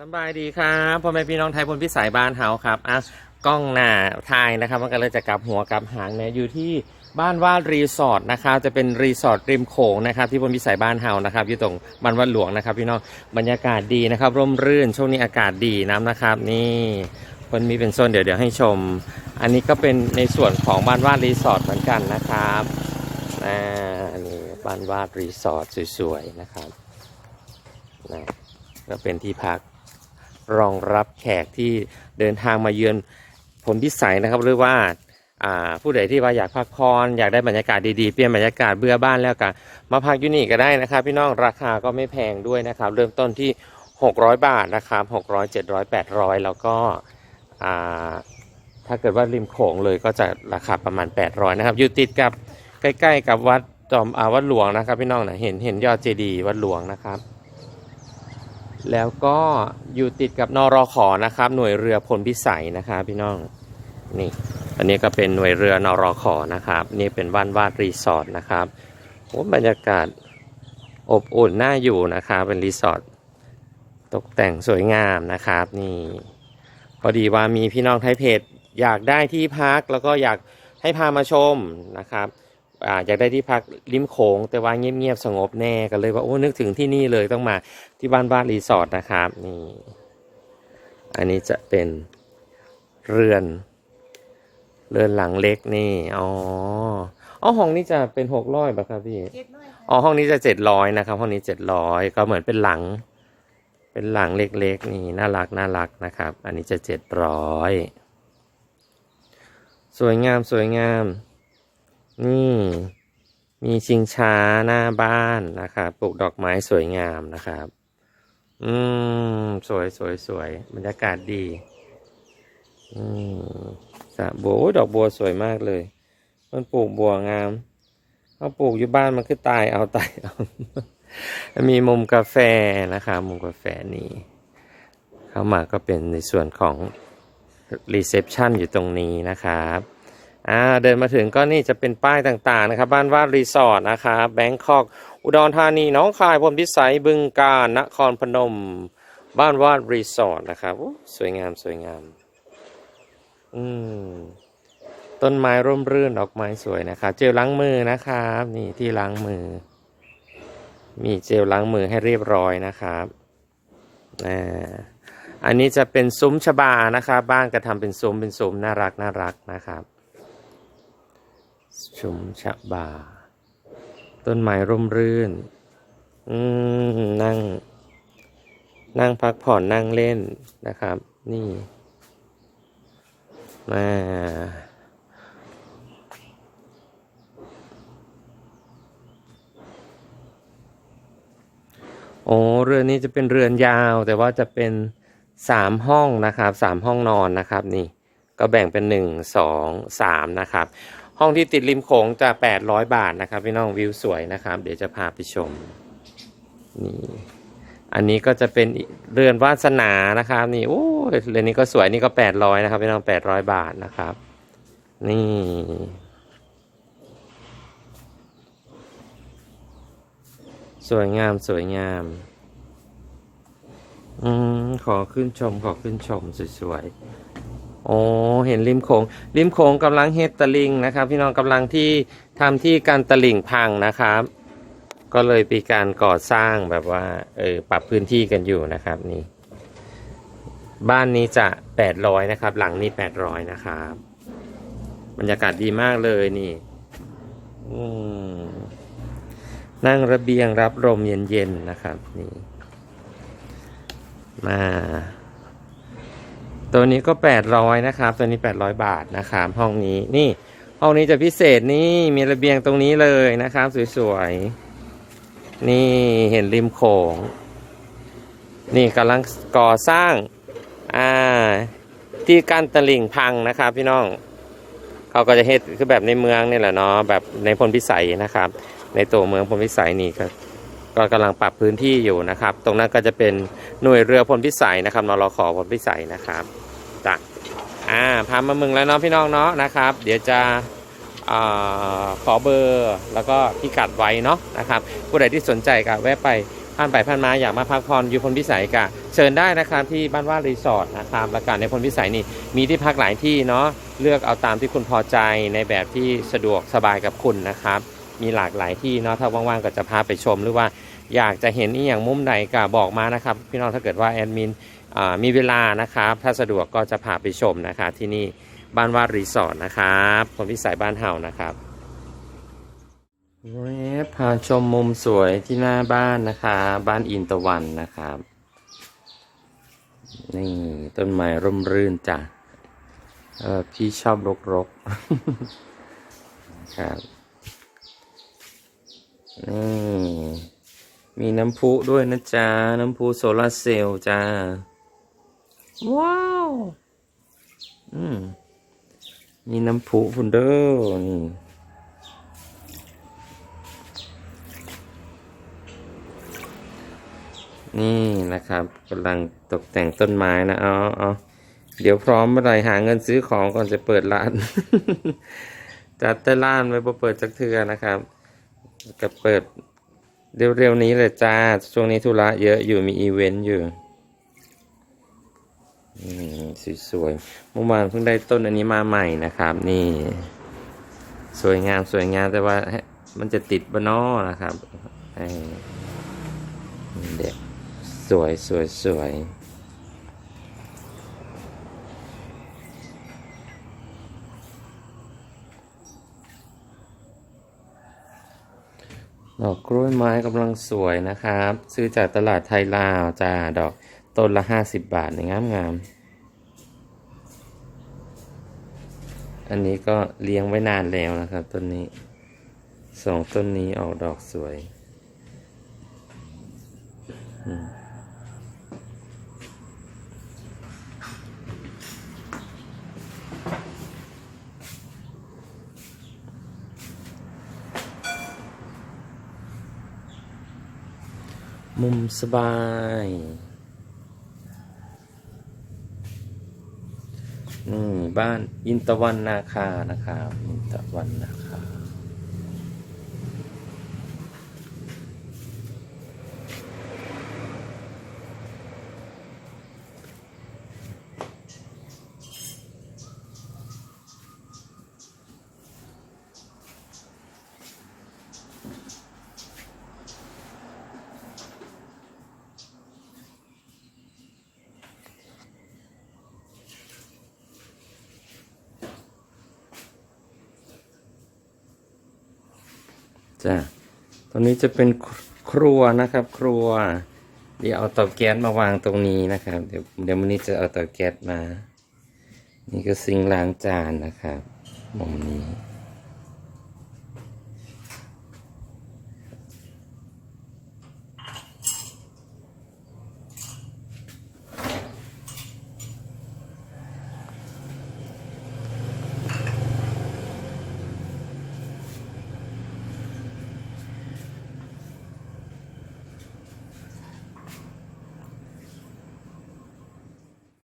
สบายดีครับพ่อแม่พี่น้องไทยพลพิสัยบ้านเฮาครับอะกล้องหน้าทายนะครับ มันก็เลยจะกลับหัวกลับหางเนี่ยอยู่ที่บ้านว่ารีสอร์ทนะครับจะเป็นรีสอร์ทริมโขงนะครับที่พลพิสัยบ้านเฮานะครับอยู่ตรงบ้านวัดหลวงนะครับ พี่น้องบรรยากาศดีนะครับ ร่มรื่นช่วงนี้อากาศดีน้ำนะครับ นี่มันมีเป็นโซนเดี๋ยวเดี๋ยวให้ชม อันนี้ก็เป็นในส่วนของบ้านวาดรีสอร์ทเหมือนกันนะครับอ่านนี้บ้านวาดรีสอร์ทสวยๆนะครับนะก็เป็นที่พัก รองรับแขกที่เดินทางมาเยือนผลพิสัยนะครับหรือว่าผู้ใดที่ว่าอยากพักผ่อนอยากได้บรรยากาศดีๆ เปลี่ยนบรรยากาศเบื่อบ้านแล้วก็มาพักยูนี่ก็ได้นะครับ พี่น้องราคาก็ไม่แพงด้วยนะครับ เริ่มต้นที่ 600 บาทนะครับ600 700 800 แล้วก็ถ้าเกิดว่าริมโขงเลยก็จะราคาประมาณ 800 นะครับ อยู่ติดกับใกล้ๆกับวัดจอมอาวัดหลวงนะครับ พี่น้องนะเห็นเห็นยอดเจดีย์วัดหลวงนะครับ แล้วก็อยู่ติดกับนรขอนะครับ หน่วยเรือพลพิสัยนะครับพี่น้องนี่ อันนี้ก็เป็นหน่วยเรือนรขอนะครับ นี่เป็นบ้านวาดรีสอร์ทนะครับโอ้บรรยากาศอบอุ่นน่าอยู่นะครับเป็นรีสอร์ทตกแต่งสวยงามนะครับนี่พอดีว่ามีพี่น้องไทยเพจอยากได้ที่พักแล้วก็อยากให้พามาชมนะครับ อ่าอยากได้ที่พักริมโขงแต่ว่าเงียบๆสงบแน่ก็เลยว่าโอ้นึกถึงที่นี่เลยต้องมาที่บ้านบ้านรีสอร์ทนะครับนี่อันนี้จะเป็นเรือนเรือนหลังเล็กนี่อ๋ออ๋อห้องนี้จะเป็นหกร้อยป่ะครับพี่เจ็ดร้อยค่ะอ๋อห้องนี้จะเจ็ดร้อยนะครับห้องนี้เจ็ดร้อยก็เหมือนเป็นหลัง เป็นหลังเล็กๆนี่น่ารักน่ารักนะครับ อันนี้จะเจ็ดร้อยสวยงามสวยงาม นี่ มีชิงช้าหน้าบ้านนะครับปลูกดอกไม้สวยงามนะครับ อืม สวยสวยสวยบรรยากาศดี อืมสระบัวโอ้ดอกบัวสวยมากเลย มันปลูกบัวงามเขาปลูกอยู่บ้านมันคือตายเอาตายเอามีมุมกาแฟนะครับมุมกาแฟนี้เข้ามาก็เป็นในส่วนของรีเซพชันอยู่ตรงนี้นะครับ อ่าเดินมาถึงก็นี่จะเป็นป้ายต่างๆนะครับ บ้านวาดรีสอร์ทนะครับแบงคอก อุดรธานีน้องคายพรมพิสัยบึงกาฬนครพนม บ้านวาดรีสอร์ทนะครับสวยงามสวยงาม อืมต้นไม้ร่มรื่นดอกไม้สวยนะครับเจลล้างมือนะครับ นี่ที่ล้างมือ มีเจลล้างมือให้เรียบร้อยนะครับอ่าอันนี้จะเป็นซุ้มชบานะครับ บ้านก็ทำเป็นซุ้มเป็นซุ้มน่ารักน่ารักนะครับ ชุมชะบา ต้นไม้ร่มรื่น อืม นั่ง นั่งพักผ่อนนั่งเล่นนะครับ นี่มาโอ้เรือนนี้จะเป็นเรือนยาวแต่ว่าจะเป็นสามห้องนะครับสามห้องนอนนะครับ นี่ ก็แบ่งเป็นหนึ่งสองสามนะครับ ห้องที่ติดริมโขงจะ800บาทนะครับพี่น้องวิวสวยนะครับ เดี๋ยวจะพาไปชมนี่อันนี้ก็จะเป็นเรือนวาสนานะครับ นี่โอ้ยเรือนนี้ก็สวยนี่ก็800นะครับพี่น้อง800บาทนะครับ นี่สวยงามสวยงาม อืมขอขึ้นชมขอขึ้นชมสวยๆ โอ้เห็นริมโขงริมโขงกำลังเฮ็ดตะลิงนะครับ พี่น้องกำลังที่ทำที่การตะลิ่งพังนะครับ ก็เลยมีการก่อสร้างแบบว่าเออปรับพื้นที่กันอยู่นะครับนี่บ้านนี้จะ800นะครับ หลังนี้800นะครับ บรรยากาศดีมากเลยนี่นั่งระเบียงรับลมเย็นๆนะครับ นี่มา ตัวนี้ก็แปดร้อยนะครับ ตัวนี้แปดร้อยบาทนะครับห้องนี้นี่ ห้องนี้จะพิเศษนี่มีระเบียงตรงนี้เลยนะครับ สวยๆ นี่เห็นริมโขง นี่กำลังก่อสร้างอ่าที่กั้นตลิ่งพังนะครับ พี่น้อง เขาก็จะเฮ็ดคือแบบในเมืองนี่แหละเนาะแบบในพลพิสัยนะครับ ในตัวเมืองพลพิสัยนี่ก็ก็กำลังปรับพื้นที่อยู่นะครับ ตรงนั้นก็จะเป็นหน่วยเรือพลพิสัยนะครับนรขอพลพิสัยนะครับ จ้ะอ่าพามาเมึงแล้วเนาะพี่น้องเนาะนะครับ เดี๋ยวจะอขอเบอร์แล้วก็พิกัดไว้เนาะนะครับ ผู้ใดที่สนใจก็แวะไปผ่านไปผ่านมาอยากมาพักผ่อนอยู่พลพิสัยกะเชิญได้นะครับที่บ้านว่ารีสอร์ทนะครับแล้วกันในพลพิสัยนี่มีที่พักหลายที่เนาะเลือกเอาตามที่คุณพอใจในแบบที่สะดวกสบายกับคุณนะครับ มีหลากหลายที่เนาะถ้าว่างๆก็จะพาไปชมหรือว่าอยากจะเห็นอีอย่างมุมไหนก็บอกมานะครับ พี่น้องถ้าเกิดว่าแอดมิน มีเวลานะครับ ถ้าสะดวกก็จะพาไปชมนะคะที่นี่บ้านวาดรีสอร์ทนะครับคนพิสัยบ้านเฮานะครับเวบพาชมมุมสวยที่หน้าบ้านนะคะ บ้านอินตะวันนะครับ นี่ต้นไม้ร่มรื่นจ้ะเออพี่ชอบรกๆครับนี่มีน้ำพุด้วยนะจ๊ะ น้ำพุโซลาร์เซลล์จ้า ว้าว อืมมีน้ำพุฟุนเดอร์นี่นี่นะครับกำลังตกแต่งต้นไม้นะเอาเอาเดี๋ยวพร้อมเมื่อไหรหาเงินซื้อของก่อนจะเปิดร้าน จัดแต่ร้านไว้พอเปิดจักเทือนะครับก็เปิดเร็วๆนี้เลยจ้า ช่วงนี้ธุระเยอะอยู่มีอีเวนต์อยู่ อืมสวยๆเมื่อวานเพิ่งได้ต้นอันนี้มาใหม่นะครับ นี่ สวยงามสวยงามแต่ว่ามันจะติดบนนอนะครับไอ้เด็กสวยสวยสวยดอกกล้วยไม้กำลังสวยนะครับ ซื้อจากตลาดไทยลาวจ้าดอก ต้นละห้าสิบบาทในงามงามๆอันนี้ก็เลี้ยงไว้นานแล้วนะครับต้นนี้สองต้นนี้ออกดอกสวย มุมสบาย นี่บ้านอินตะวันนาคานะครับอินตะวันนาคา จ้ะตรงนี้จะเป็นครครัวนะครับ ครัว เดี๋ยวเอาเตาแก๊สมาวางตรงนี้นะครับ เดี๋ยวเดี๋ยววันนี้จะเอาเตาแก๊สมา นี่ก็ซิงล้างจานนะครับมุมนี้